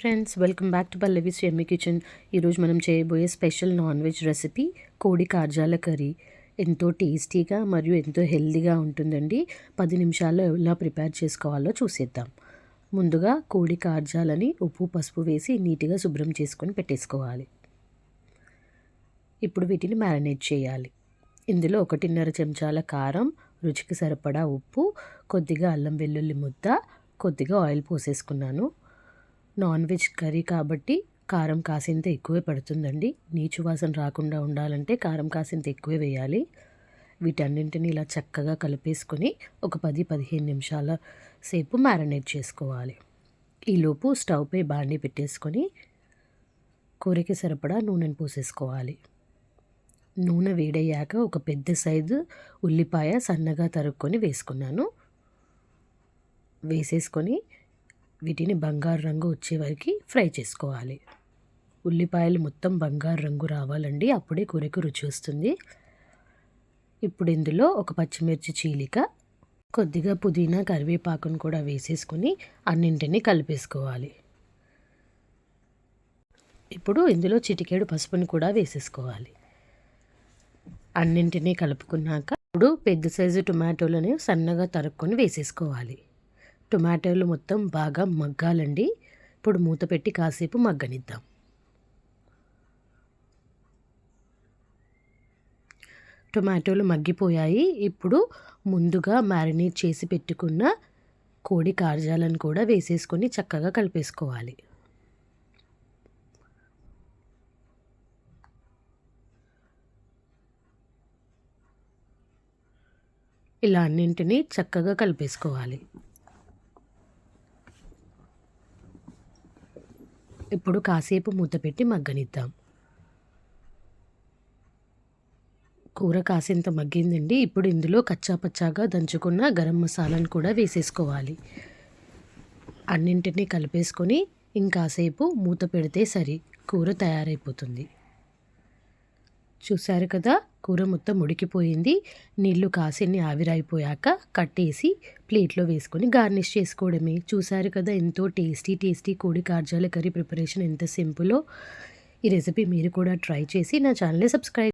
Friends welcome back to Pallavi yummy kitchen. ఈరోజు మనం చేయబోయే స్పెషల్ నాన్ వెజ్ రెసిపీ కోడి కార్జాల కర్రీ. ఎంతో టేస్టీగా మరియు ఎంతో హెల్దీగా ఉంటుందండి. పది నిమిషాల్లో ఎలా ప్రిపేర్ చేసుకోవాలో చూసేద్దాం. ముందుగా కోడి కార్జాలని ఉప్పు పసుపు వేసి నీట్గా శుభ్రం చేసుకొని పెట్టేసుకోవాలి. ఇప్పుడు వీటిని మ్యారినేట్ చేయాలి. ఇందులో ఒకటిన్నర చెంచాల కారం రుచికి సరిపడా ఉప్పు కొద్దిగా అల్లం వెల్లుల్లి ముద్ద కొద్దిగా ఆయిల్ పోసేసుకున్నాను. నాన్ వెజ్ కర్రీ కాబట్టి కారం కాసింత ఎక్కువే పడుతుందండి. నీచు వాసన రాకుండా ఉండాలంటే కారం కాసింత ఎక్కువే వేయాలి. వీటన్నింటిని ఇలా చక్కగా కలిపేసుకొని ఒక పది పదిహేను నిమిషాల సేపు మ్యారినేట్ చేసుకోవాలి. ఈలోపు స్టవ్పై బాండి పెట్టేసుకొని కూరకి సరిపడా నూనెను పోసేసుకోవాలి. నూనె వేడయ్యాక ఒక పెద్ద సైజు ఉల్లిపాయ సన్నగా తరుక్కొని వేసుకున్నాను. వేసేసుకొని వీటిని బంగారు రంగు వచ్చే వరకు ఫ్రై చేసుకోవాలి. ఉల్లిపాయలు మొత్తం బంగారు రంగు రావాలండి. అప్పుడే కూరకు రుచి వస్తుంది. ఇప్పుడు ఇందులో ఒక పచ్చిమిర్చి చీలిక కొద్దిగా పుదీనా కరివేపాకును కూడా వేసేసుకొని అన్నింటినీ కలిపేసుకోవాలి. ఇప్పుడు ఇందులో చిటికేడు పసుపుని కూడా వేసేసుకోవాలి. అన్నింటినీ కలుపుకున్నాక ఇప్పుడు పెద్ద సైజు టొమాటోలను సన్నగా తరుక్కొని వేసేసుకోవాలి. టొమాటోలు మొత్తం బాగా మగ్గాలండి. ఇప్పుడు మూత పెట్టి కాసేపు మగ్గనిద్దాం. టొమాటోలు మగ్గిపోయాయి. ఇప్పుడు ముందుగా మ్యారినేట్ చేసి పెట్టుకున్న కోడి కారజాలను కూడా వేసేసుకొని చక్కగా కలిపేసుకోవాలి. ఇలా అన్నింటినీ చక్కగా కలిపేసుకోవాలి. ఇప్పుడు కాసేపు మూత పెట్టి మగ్గనిద్దాం. కూర కాసేంత మగ్గిందండి. ఇప్పుడు ఇందులో కచ్చాపచ్చాగా దంచుకున్న గరం మసాలాను కూడా వేసేసుకోవాలి. అన్నింటినీ కలిపేసుకొని ఇంకాసేపు మూత పెడితే సరి. కూర తయారైపోతుంది. చూశారు కదా? కూర మొత్తం ఉడికిపోయింది. నీళ్ళు కాసిన్ని ఆవిరైపోయాక కట్టేసి ప్లేట్లో వేసుకొని గార్నిష్ చేసుకోవడమే. చూశారు కదా ఎంతో టేస్టీ టేస్టీ కోడి కార్జాల కర్రీ ప్రిపరేషన్ ఎంత సింపులో. ఈ రెసిపీ మీరు కూడా ట్రై చేసి నా ఛానల్ని సబ్స్క్రైబ్